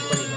Cut பண்ணிக்கலாம்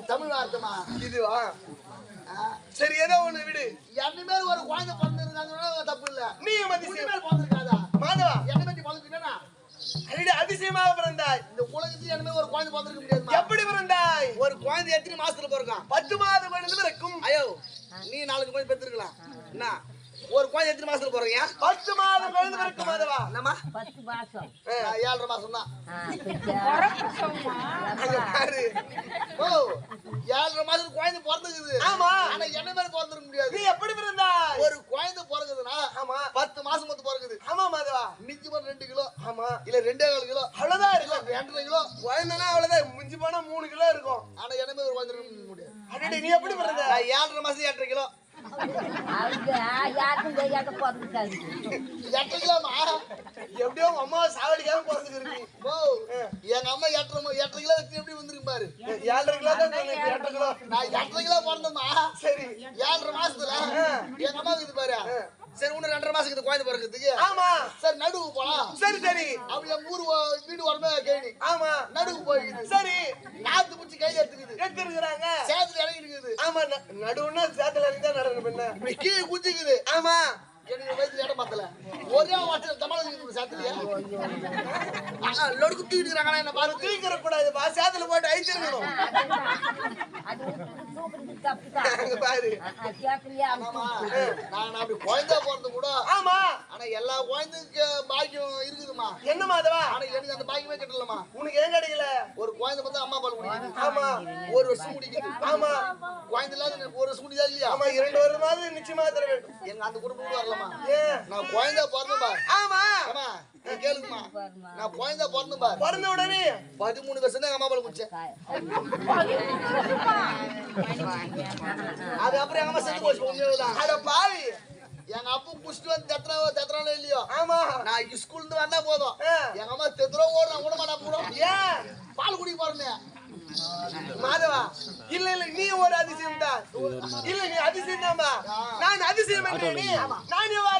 அது தமிழ் வார்த்தைமா இதுவா? சரி ஏதோ ஒண்ணு விடு. என்ன மேல ஒரு குழந்தை பிறந்திருக்காங்க தப்பு இல்ல. நீ அதிசயம் பிறந்திருக்காதா? மாதவா? என்ன பத்தி பிறந்திருக்கா அதிசயமாக பிறந்தாய். இந்த உலகத்துல என்ன ஒரு குழந்தை பிறந்திருக்க முடியாதுமா எப்படி பிறந்தாய்? ஒரு குழந்தை எத்தனை மாசத்துல பிறக்கும்? பத்து மாதம் குழந்தை இருக்கும். ஐயோ நீ நாலஞ்சு குழந்தை பெற்றிருக்கலாம். என்ன? ஒரு குழந்தை எத்தனை மாசத்துல பிறகுயா பத்து மாதம் குழந்தை பிறக்கும் மாதவா என்னம்மா? பத்து மாசம். ஏழரை மாசம் தான். ஓ ஏழரை மாசத்துக்கு குழந்தை பிறந்துக்குது. ஆமா. ஆனா என்ன மேல பிறந்திருக்க முடியாது. நீ எப்படி பிறந்தாய் ஒரு குழந்தை பிறகுதுன்னா ஆமா. பத்து மாசம் மொத்தம் பிறகுது ஆமா மாதவா மிஞ்சி போன ரெண்டு கிலோ ஆமா. இல்ல ரெண்டே கால் கிலோ அவ்வளவுதான் இல்ல இருக்கும். ரெண்டரை கிலோ. குழந்தைனா அவ்வளவுதான். மிஞ்சி போனா மூணு கிலோ இருக்கும். ஆனா என்னமே ஒரு குழந்தை இருக்க முடியாது. நீ எப்படி பிறந்த? நான் ஏழரை மாசம் எட்டரை கிலோ. யாருக்கும் தெரியாத கிலோமா எப்படியோ அம்மா சாவடிக்காம பிறந்துருக்கு ஓ எங்க அம்மா எட்டரை எட்டரை கிலோ வச்சு எப்படி வந்திருக்கு பாரு. ஏழரை கிலோ தான் எட்டரை கிலோ. நான் எட்டரை கிலோ பிறந்தேம்மா. சரி. ஏழரை மாசத்துல எங்க அம்மா இது பாரு. சரி இன்னும் ரெண்டரை மாசத்துக்கு இந்த குழந்தை பிறக்கிறதுக்கு. ஆமா. சரி நடுவுக்கு போலாம். சரி சரி. அப்படி எங்க ஊர் வீடு வரமே கேணி. ஆமா. நடுவுக்கு போயிடுது. சரி. நாத்து பிடிச்சி கையில எடுத்துக்குது. எடுத்துருக்குறாங்க. சேத்துல இறங்கி இருக்குது ஆமா நடுவுன்னா சேத்துல இறங்கி தான் நடக்கணும் பின்ன. இப்படி கீழே குதிக்குது. ஆமா. எனக்கு வயசுல இடம் மாத்தல ஒரே வருஷம் தமிழ் இருக்குது சேத்துலயா. லொடு குத்திட்டு இருக்கிறாங்க என்ன பாரு தூக்கிற கூடாதுப்பா சேத்துல போட்டு அழிச்சிருக்கணும். குழந்தை பிறந்து கூட ஆமா. ஆனா எல்லா குழந்தைக்கு பாக்கியம் இருக்குதுமா என்ன மாதவா ஆனா எனக்கு அந்த பாக்கியமே கிட்டலமா உனக்கு ஏன் கிடைக்கல? ஒரு குழந்தை பார்த்தா அம்மா பால் குடிக்குது ஆமா. ஒரு வருஷம் குடிக்குது ஆமா. குழந்தை இல்லாத ஒரு வருஷம் குடிதா இல்லையா? ஆமா இரண்டு வருடமாவது நிச்சயமா தர வேண்டும். எனக்கு அந்த குடும்பம் கூட வரலமா நான் குழந்தை பிறந்தேன் பார் ஆமா. ஆமா நீ கேளுங்கம்மா. நான் குழந்தை பிறந்தேன் பார். பிறந்த உடனே. பதிமூணு வருஷம் தான் எங்க அம்மா குடிச்சேன். அது அப்புறம் எங்க அம்மா செத்து போச்சு உண்மையுதான் அட பாவி. எங்க அப்பா குடிச்சிட்டு வந்து தெத்துறாவோ தெத்துறானோ இல்லையோ? ஆமா. நான் ஸ்கூல்ல இருந்து வந்தா போதும். எங்க அம்மா தெத்துறோ ஓடுறா கூட மாட்டா கூட. ஏன்? பால் குடிக்க போறேன் மாதவா இல்ல இல்ல நீ ஒரு அதிசயம் தான் இல்ல நீ அதிசயம் தான்பா நான் அதிசயம் நான் எவ்வாறு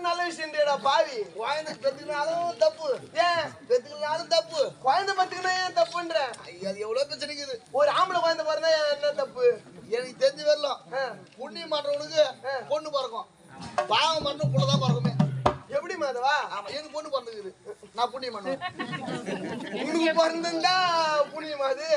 நல்ல விஷயம் இல்லையடா பாவி. குழந்தை பெத்துக்கினாலும் தப்பு. ஏன்? பெத்துக்கினாலும் தப்பு. குழந்தை பத்துக்குன்னா ஏன் தப்புன்ற? அது எவ்வளவு பிரச்சனை இருக்குது ஒரு ஆம்பளை குழந்தை பிறந்தா என்ன தப்பு? எனக்கு தெரிஞ்சு வரலாம். புண்ணியம் பண்றவனுக்கு பொண்ணு பிறக்கும். பாவம் பண்ற புள்ளதான் பிறக்குமே. மாதவா ஆமா எனக்கு பொண்ணு பிறந்துக்குது நான் புண்ணியம் பண்ணுவேன் உனக்கு பிறந்திருந்தா புண்ணியமா அது?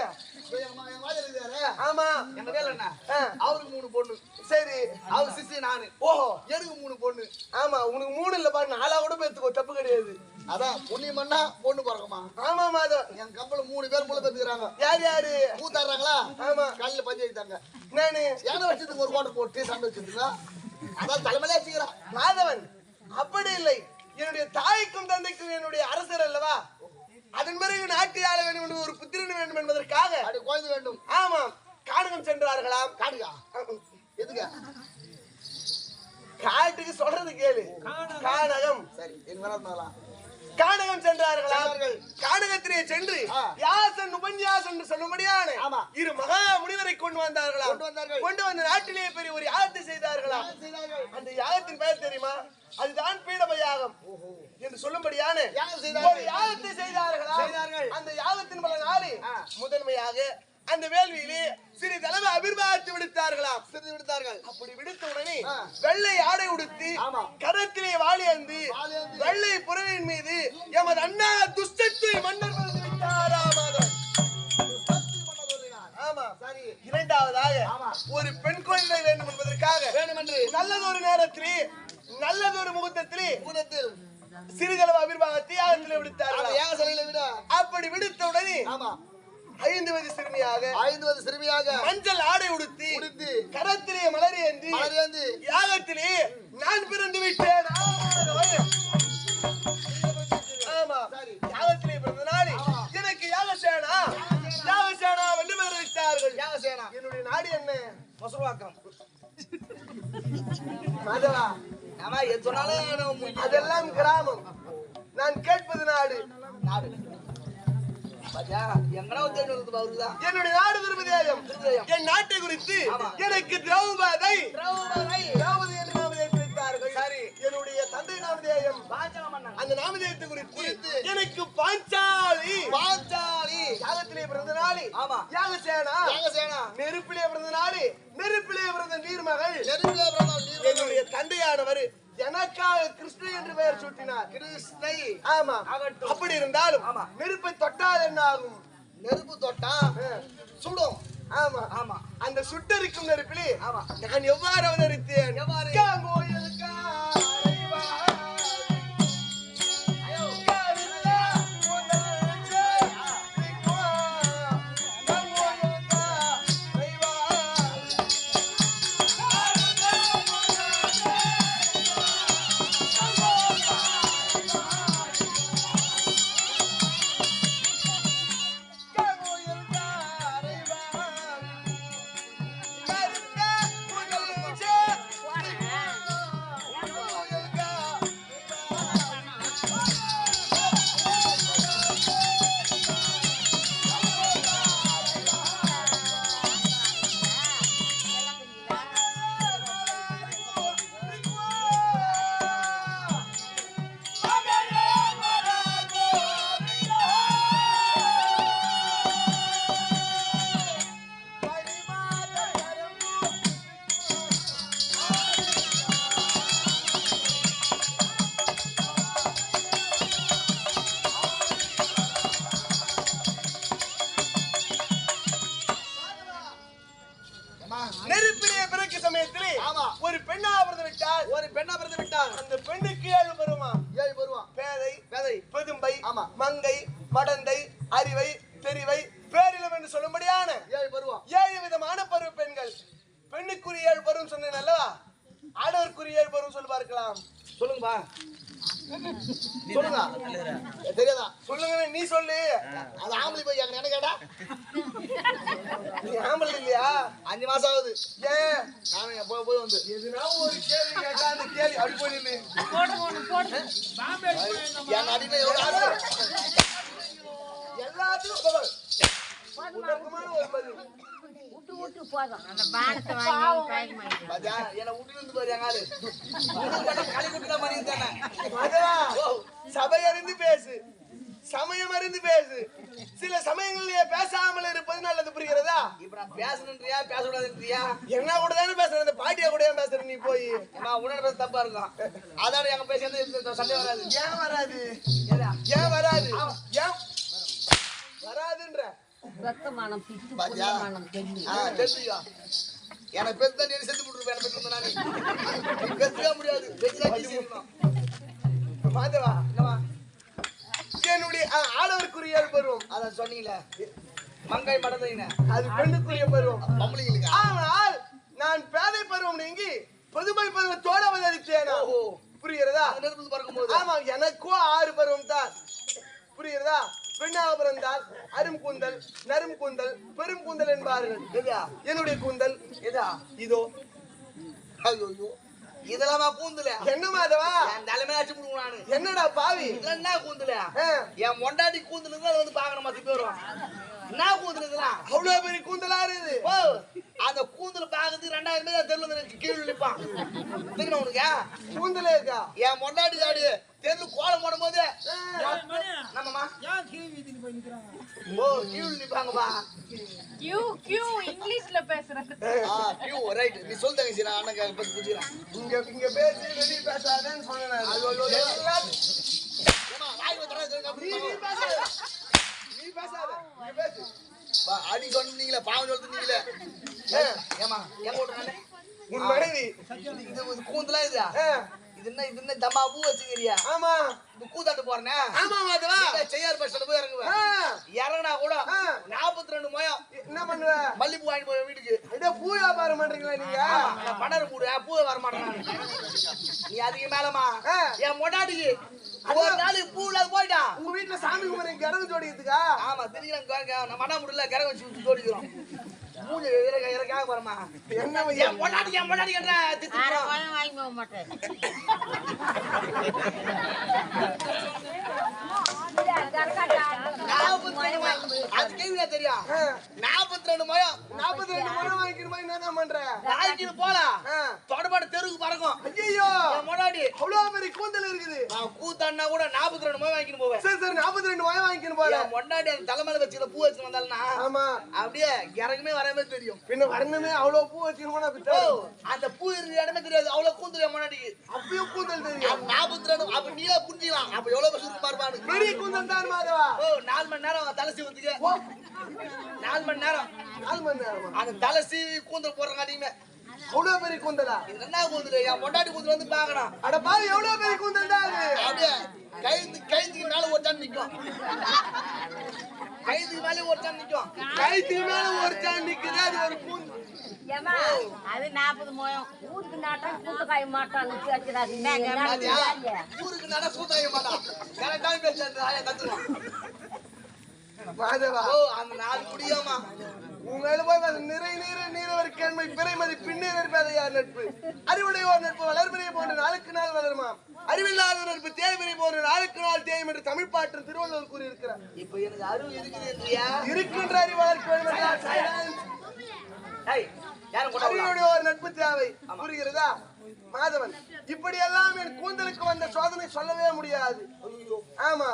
ஆமா. எங்க வேலை என்ன? ஆ, அவருக்கு மூணு பொண்ணு. சரி. அவர் சிஸ்டி நானு. ஓஹோ. எனக்கு மூணு பொண்ணு? ஆமா உனக்கு மூணு இல்ல பாரு நாலா கூட பேத்துக்கோ தப்பு கிடையாது. அதான் புண்ணியம் பண்ணா பிறக்குமா? ஆமா மாதவ் என் கம்பெனி மூணு பேர் புள்ள பெத்துக்கிறாங்க யார் யாரு? கூத்தாடுறாங்களா ஆமா. கல்ல பஞ்சு வைத்தாங்க நானு ஏன வச்சதுக்கு ஒரு கோட்டை போட்டு சண்டை வச்சிருக்கா அதான் தலைமையிலே வச்சுக்கிறான் மாதவன். அப்படி இல்லை. என்னுடைய தாய்க்கும் தந்தைக்கும் என்னுடைய அரசர் அல்லவா? அதன் பிறகு நாட்டு ஆள வேண்டும் என்று ஒரு புத்திரன் வேண்டும் என்பதற்காக அப்படி குழந்தை வேண்டும். ஆமாம் கானகம் சென்றார்களாம். காடுகா எதுக்கு? காட்டுக்கு சொல்றது கேளு. கானகம் சரி வேணா இருந்தாலாம் கானகம் சென்றார்கள். கானகத்திலே சென்று ஆ. யாசன் உபன்யாசம் என்று சொல்லும்படியான. இரு மகா முனிவரை கொண்டு வந்தார்கள். கொண்டு வந்து நாட்டிலே பெரிய ஒரு யாகத்தை செய்தார்கள்? அந்த யாகத்தின் பெயர் தெரியுமா அதுதான் பீடப யாகம் என்று சொல்லும்படியான யாகத்தை செய்தார்களா. அந்த யாகத்தின் பல நாளி ஆ. முதன்மையாக அந்த வேள்வியிலே சிறு தலைமை அபிர்வாகத்தை விடுத்தார்களாம். சிறிது விடுத்தார்கள். அப்படி விடுத்த உடனே. வெள்ளை ஆடை உடுத்தி. கரத்திலே வாளியந்து வாளியேந்தி. வெள்ளை புறவின் மீது எமது அண்ணா துஷ்டத்தை மன்னர் இரண்டாவதாக. ஒரு பெண் குழந்தை வேண்டும் என்பதற்காக வேண்டுமென்று. நல்லதொரு நேரத்திலே நல்லதொரு முகூர்த்தத்திலே பூதத்தில் சிறிதளவு அபிர்வாகத்தை யாகத்திலே அந்த விடுத்தார்களாம் ஏக சிலையில விட. அப்படி விடுத்த உடனே ஆமா. ஐந்து வயது சிறுமியாக ஐந்து வயது சிறுமியாக மஞ்சள் ஆடை உடுத்தி உடுத்தி கரத்திலே மலர் ஏந்தி மலையேந்தி யாகத்திலே நான் பிறந்து விட்டேன். ஆமா சரி. யாகத்திலே பிறந்த நாளே. எனக்கு யாகசேனா? யாகசேனா வென்று பெற வைத்தார்கள் ஏக சேனா என்னுடைய நாடு என்ன? மசுவாக்கம் மாதவா? எது சொன்னாலும் அதெல்லாம் கிராமம். நான் கேட்பது நாடு. நாடு. என்னுடைய நாடு திருமதியாயம் திருமதியாயம். என் நாட்டை குறித்து ஆமா. எனக்கு திரௌபதை. திரௌபதி. திரௌபதி என்று நாமதேயம் வைத்தார்கள் சரி. என்னுடைய தந்தை நாமதேயம் அந்த நாமதேயத்தை குறித்து எனக்கு பாஞ்சாலி. பாஞ்சாலி. யாகத்திலே பிறந்த நாளே. ஆமா. யாகசேனா. நெருப்பிலே பிறந்த நாளே. நெருப்பிலே பிறந்த நீர்மகள். நெருங்கிலே பிறந்தால் நீர் என்னுடைய தந்தையானவர் எனக்காக கிருஷ்ணன் என்று பெயர் சூட்டினார் கிருஷ்ணை ஆமா. அப்படி இருந்தாலும். நெருப்பை தொட்டால் என்ன ஆகும் நெருப்பு தொட்டா. சுடும் ஆமா ஆமா அந்த சுட்டரிக்கும் நெருப்பிலே ஆமா. நான் எவ்வாறு அவதரித்தேன் எவ்வாறு? நெருப்பிலே பிறக்க சமயத்திலே. ஒரு பெண்ணா பிறந்து விட்டால் ஒரு பெண்ணா பிறந்து விட்டார் அந்த பெண்ணுக்கு ஏழு பெருமா ஏழு வருவான் பேதை பேதை. பெதும்பை ஆமா. மங்கை மடந்தை அறிவை தெரிவை பேரிலம் என்று சொல்லும்படியான ஏழு வருவான் ஏழு விதமான பருவ பெண்கள். பெண்ணுக்குரிய ஏழு பருவம் சொன்னேன் அல்லவா? ஆடவருக்குரிய ஏழு பருவம் சொல்லி பார்க்கலாம். சொல்லுங்கப்பா. சொல்லுங்க தெரியாதா? சொல்லுங்க நீ சொல்லு. அது ஆம்பளை போய் என்ன கேட்டா? நீ ஆம்பளை இல்லையா? அஞ்சு மாசம் ஆகுது. ஏன்? நானும் எப்போ போய் வந்து. எதுனா ஒரு கேள்வி கேட்டா அந்த கேள்வி அப்படி போய் நில்லு. என் அடிமை எவ்வளவு ஆசை. எல்லாத்துக்கும் விட்டு விட்டு போதும். அந்த பானத்தை வாங்கி என்னை விட்டு களி மாதிரி சபை அறிந்து பேசு சமயம் அறிந்து பேசு. சில சமயங்களிலே பேசாமல் இருப்பது நல்லது புரிகிறதா? இப்ப நான் பேசணுன்றியா பேசக்கூடாதுன்றியா? என்ன கூட தானே பேசுற இந்த பாட்டியா கூட ஏன் பேசுற நீ போய்? ஏமா உடனே பேச தப்பா இருக்கும். அதான் எங்க பேசுறது சண்டை வராது. ஏன் வராது? ஏடா, ஏன் வராது? ஏன்? வராதுன்ற. வெக்கமானம் பிச்சு. எனக்கு நீ செத்து முடியாது. மாதவா என்னுடைய ஆ, ஆடவருக்குரிய பருவம் அதான் சொன்னீங்களே. மங்காய் மடந்தைங்க அது பெண்ணுக்குரிய பருவம் பொம்பளைங்களுக்கு. ஆனால் நான் பேதை பருவம் நீங்கி புதுமை பருவத்தோட அவதரித்தேனா புரிகிறதா? ஆமா எனக்கும் ஆறு பருவம் தான். புரிகிறதா? பெண்ணாக பிறந்தால் அரும் கூந்தல் நரும் கூந்தல் பெரும் கூந்தல் என்பார்கள். எதா? என்னுடைய கூந்தல். எதா? இதோ. ஐயோ இதெல்லாம் கூந்துல? என்ன மாதவா என் தலைமையை அடிச்சு விடுவோம் நானு. என்னடா பாவி? இதெல்லாம் என்ன கூந்துல? என் மொண்டாடி கூந்துலுக்கு அது வந்து பாக்கணும் மத்தி பேரும். என்ன கூந்துல இதெல்லாம் அவ்வளவு பெரிய கூந்தலா இருக்குது ஓ அந்த கூந்தல பாக்குறதுக்கு ரெண்டாயிரம் பேர் தெருல வந்து கீழே நிப்பான் தெரியுமா உனக்கு? கூந்தலே இருக்கா? என் மொண்டாடி காடி தெருல கோலம் போடும் போது ஓ கீழே நிப்பாங்கப்பா. கியூ கியூ இங்கிலீஷ்ல பேசுறது. ஆ கியூ ரைட் நீ சொல்லு தங்கச்சி நான் அண்ணன் பத்தி புரிஞ்சுக்கிறேன். இங்க இங்க பேசி வெளியே பேசாதேன்னு சொன்னேன் நான். எல்லாம் ஏமா வாய் வைக்கிறேன் நீ நீ பேசாத. நீ பேசாத. நீ பேசு. அடி சொன்னீங்களே பாவம் சொல்லிருந்தீங்களே ஆ, ஏமா எங்க விட்டுறானே உன் மனைவி. இது கூந்தலா இது? ஆ, இது என்ன இது என்ன தம்மா பூ வச்சுக்கிறியா? ஆமா. கூத்தாண்டு போறேனே. ஆமா மாதவா செய்யார் பஸ் போய் ஆ, இறங்குவேன் இறங்கினா கூட. நாற்பத்தி ரெண்டு மயம். என்ன பண்ணுவ? மல்லிப்பூ வாங்கிட்டு போய் வீட்டுக்கு. இதே பூ வியாபாரம் பண்றீங்களா நீங்க? பணம் போடுவேன் பூ வர மாட்டேன். நீ அதுக்கு மேலமா. என் மொட்டாட்டிக்கு ஒரு நாளைக்கு பூ இல்லாத போயிட்டான். உங்க வீட்டுல சாமி குமரன் கிடங்கு ஜோடிக்கிறதுக்கா? ஆமா தெரியும் நம்ம மண்ணா முடியல வச்சு வச்சு ஜோடிக்கிறோம். மூஞ்சி இறக்க இறக்காக போறமா என்ன என் பொண்டாட்டி என் பொண்டாட்டி என்ற அரை. பழம் வாங்கி போக மாட்டேன். அது கேள்வியா தெரியும் நாற்பத்தி ரெண்டு மயம் நாற்பத்தி ரெண்டு மணி வாங்கிக்கிற என்ன தான் பண்ற? நாய்க்கு போலாம் ஆ. தொடப்பாடு தெருவுக்கு பறக்கும். ஐயோ முன்னாடி. அவ்வளவு பெரிய கூந்தல் இருக்குது. நான் கூத்தாடினா கூட நாற்பத்தி ரெண்டு மயம் வாங்கிட்டு போவேன். சரி சரி நாற்பத்தி ரெண்டு மயம் வாங்கிக்கணும் போல. முன்னாடி அந்த தலைமையில வச்சுக்கிற பூ வச்சு வந்தாலும்னா ஆமா. அப்படியே இறங்குமே வரவே தெரியும். பின்ன வரணுமே அவ்வளவு பூ வச்சுக்கணும் அந்த பூ இருக்கிற இடமே தெரியாது. அவ்வளவு கூந்தல் முன்னாடி. அப்பயும் கூந்தல் தெரியும். நாற்பத்தி ரெண்டு அப்ப நீயே புரிஞ்சுக்கலாம். அப்ப எவ்வளவு சுருக்கமா இருப்பானு பெரிய கூந்தல் தான் மாதவா? ஓ நாலு மணி நேரம் தலை சீவத்துக்கு. நாலு மணி நேரம். நாலு மணி நேரமா? அந்த தலை சீவி கூந்தல் போடுறங்காட்டியுமே அவ்வளவு பெரிய கூந்தலா? இது என்ன கூந்தல்? என் பொண்டாட்டி கூந்தல் வந்து பாக்கணும் அட பாரு எவ்வளவு பெரிய கூந்தல் தான் அது? அப்படியே கைந்து கைந்துக்கு மேல ஒரு டன் நிக்கும். கைதுக்கு மேல ஒரு டன் நிக்கும். கைத்துக்கு மேல ஒரு சான் நிக்குது அது ஒரு கூந்தல். ஏமா அது நாற்பது மோயம் ஊருக்கு மாட்டான்னு வச்சுடாது பாத்தியா? ஊருக்கு நட சூத்தாய மாட்டான். மாதவா ஓ அந்த நாலு குடியாமா உங்களை போய் வந்து நிறை நீர நீரவர் கேண்மை பிறைமதி பின்னே நிற்பதையார் நட்பு? அறிவுடையோர் நட்பு வளர்பிறை போன்ற நாளுக்கு நாள் வளருமா? அறிவில்லாத நட்பு தேய்பிறை போன்ற நாளுக்கு நாள் தேயும் என்று தமிழ் பாட்டு திருவள்ளுவர் கூறியிருக்கிறார். இப்ப எனக்கு அறிவு இல்லையா? இருக்கின்ற அறிவு வளர்க்க வேண்டும் என்றால் silence. ஏய் யாரும் கொண்டாடுறா அறிவுடைய ஒரு நட்பு தேவை. புரிகிறதா? மாதவன் இப்படி எல்லாம் என் கூந்தலுக்கு வந்த சோதனை சொல்லவே முடியாது. ஆமா.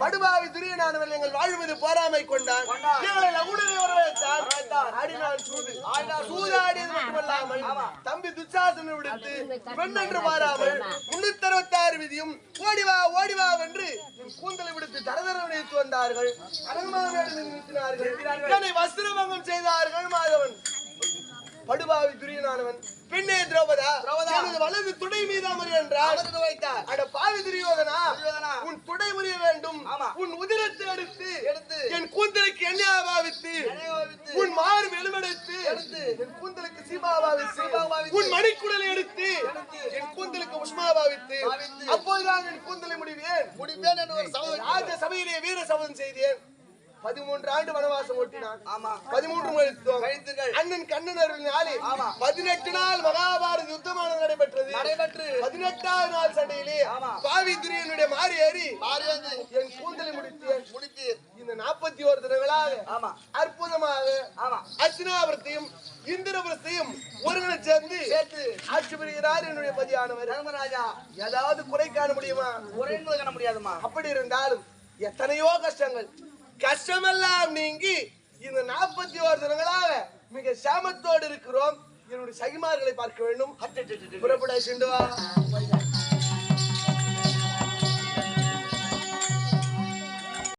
படுபாவி துரியனானவன் எங்கள் வாழ்வது போராமை கொண்டான். சூது. சூதாடியது மட்டுமல்லாமல் தம்பி துச்சாசனை விடுத்து பெண்ணென்று மாறாமல் முன்னூத்தி அறுபத்தாறு விதியும் ஓடிவா ஓடிவா வென்று என் கூந்தலை விடுத்து தரதர நினைத்து வந்தார்கள் அரண்மனை நிறுத்தினார்கள். என்னை வஸ்திரபங்கம் செய்தார்கள் மாதவன். படுபாவி துரியனானவன் பெண்ணே திரௌபதா எனது வலது துடை மீதாமறி என்றால் வைத்தார் அட பாவி துரியோதனா. உன் துடை முறிய வேண்டும். உன் உதிரத்தை எடுத்து எடுத்து. என் கூந்தலுக்கு எண்ணெயா பாவித்து. உன் மாறு எலுமெடுத்து எடுத்து. என் கூந்தலுக்கு சீமா பாவித்து. உன் மணிக்குடலை எடுத்து. என் கூந்தலுக்கு உஷ்மா பாவித்து. அப்போதுதான் என் கூந்தலை முடிவேன் முடிப்பேன் என்று ஒரு சபையிலே வீர சபதம் செய்தேன் பதிமூன்று ஆண்டு வனவாசம் ஓட்டினான். ஆமா. பதிமூன்று அண்ணன் கண்ணன் அருளினாலே ஆமா. பதினெட்டு நாள் மகாபாரத யுத்தமானது நடைபெற்றது. நடைபெற்று. பதினெட்டாவது நாள் சண்டையிலே ஆமா. பாவி துரியனுடைய மாறி ஏறி மாறி வந்து என் கூந்தலை முடித்தேன் முடித்து இந்த நாற்பத்தி ஒரு தினங்களாக ஆமா. அற்புதமாக ஆமா. அர்ச்சனாபுரத்தையும் இந்திரபுரத்தையும் ஒருங்கிணை சேர்ந்து சேர்த்து. ஆட்சி புரிகிறார் என்னுடைய பதியானவர். தர்மராஜா. ஏதாவது குறை காண முடியுமா? என்பது காண முடியாதுமா அப்படி இருந்தாலும் எத்தனையோ கஷ்டங்கள். கஷ்டமெல்லாம் நீங்கி இந்த நாற்பத்தி ஓரு தினங்களாக மிக சாமத்தோடு இருக்கிறோம். என்னுடைய சகிமார்களை பார்க்க வேண்டும். புறப்பட சென்று